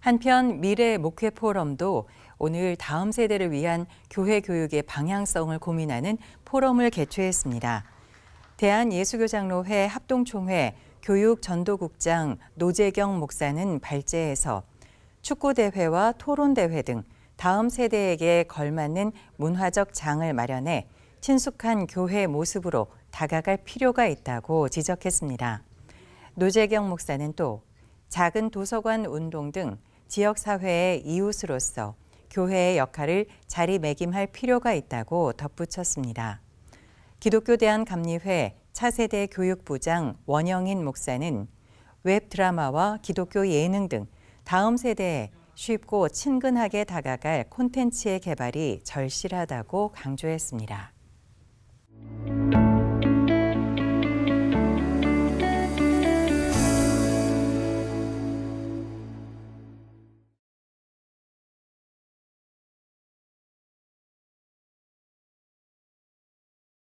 한편 미래 목회 포럼도 오늘 다음 세대를 위한 교회 교육의 방향성을 고민하는 포럼을 개최했습니다. 대한예수교장로회 합동총회 교육전도국장 노재경 목사는 발제해서 축구대회와 토론대회 등 다음 세대에게 걸맞는 문화적 장을 마련해 친숙한 교회 모습으로 다가갈 필요가 있다고 지적했습니다. 노재경 목사는 또 작은 도서관 운동 등 지역 사회의 이웃으로서 교회의 역할을 자리매김할 필요가 있다고 덧붙였습니다. 기독교 대한 감리회 차세대 교육부장 원영인 목사는 웹 드라마와 기독교 예능 등 다음 세대에 쉽고 친근하게 다가갈 콘텐츠의 개발이 절실하다고 강조했습니다.